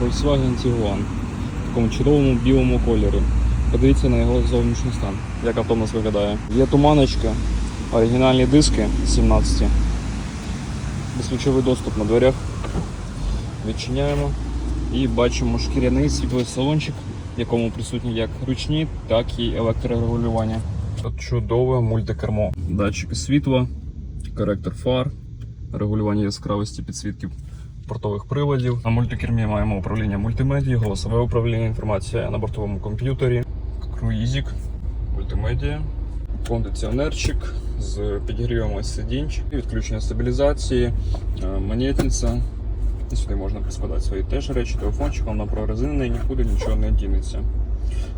Volkswagen Tiguan в такому чудовому білому кольорі. Подивіться на його зовнішній стан, як авто у нас виглядає. Є туманочка, оригінальні диски 17. Безключовий доступ на дверях. Відчиняємо і бачимо шкіряний світлий салончик, в якому присутні як ручні, так і електрорегулювання. Тут чудове мультикермо. Датчики світла, коректор фар, регулювання яскравості підсвітки портових приладів. На мультикермі маємо управління мультимедією, голосове управління, інформація на бортовому комп'ютері, круїзик, мультимедіа, кондиціонерчик з підігрівом ось сидінь, відключення стабілізації, е, монетниця. І сюди можна прискладати свої теж речі, телефончик, воно прорезинений, нікуди нічого не дінеться.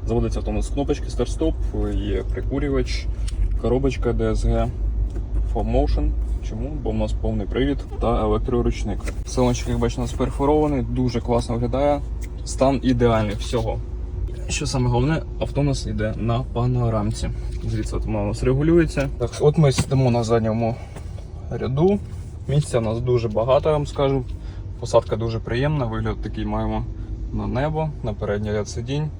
Заводиться автомат з кнопочки старт-стоп, є прикурювач, коробочка DSG, Fob Motion. Чому? Бо в нас повний привід та електроручник. Салончик, як бачите, у нас перфорований, дуже класно виглядає. Стан ідеальний всього. Що саме головне, авто у нас йде на панорамці. Звідси от воно у нас регулюється. Так, от ми сидимо на задньому ряду. Місця у нас дуже багато, я вам скажу. Посадка дуже приємна, вигляд такий маємо на небо, на передній ряд сидінь.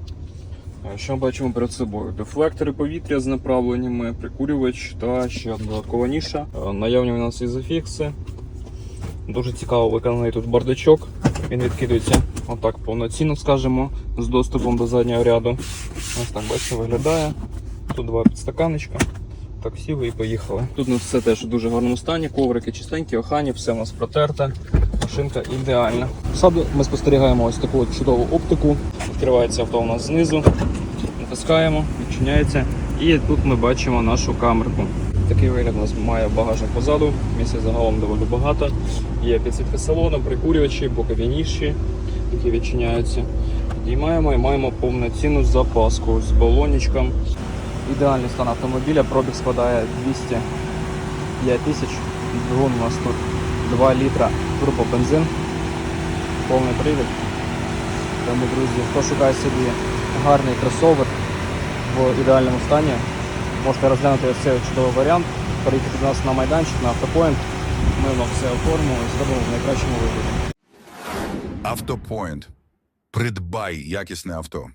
Е, Що бачимо перед собою? Дефлектори повітря з направленнями, прикурювач та ще одна додаткова ніша. Е, Наявні у нас ізофікси. Дуже цікаво виконаний тут бардачок. Він відкидується отак повноцінно, скажімо, з доступом до заднього ряду. Ось так бачите, виглядає. Тут два підстаканечка. Так сіли і поїхали. Тут у нас все теж в дуже гарному стані, коврики чистенькі, охані, все у нас протерте. Машинка ідеальна. Ззаду ми спостерігаємо ось таку от чудову оптику. Відкривається авто у нас знизу. Натискаємо, відчиняється. І тут ми бачимо нашу камерку. Такий вигляд у нас має багажник позаду. Місця загалом доволі багато. Є підсвітка салону, прикурювачі, бокові ніші, які відчиняються. Підіймаємо і маємо повноцінну запаску з балонічком. Ідеальний стан автомобіля, пробіг складає 205 тисяч. Двигун у нас тут 2 літра турбобензин, повний привід. Тому, друзі, хто шукає собі гарний кросовер в ідеальному стані, можете розглянути цей чудовий варіант, приїхати до нас на майданчик, на автопоінт. Ми вам все оформимо і зробимо в найкращому вигляді. Автопоінт. Придбай якісне авто.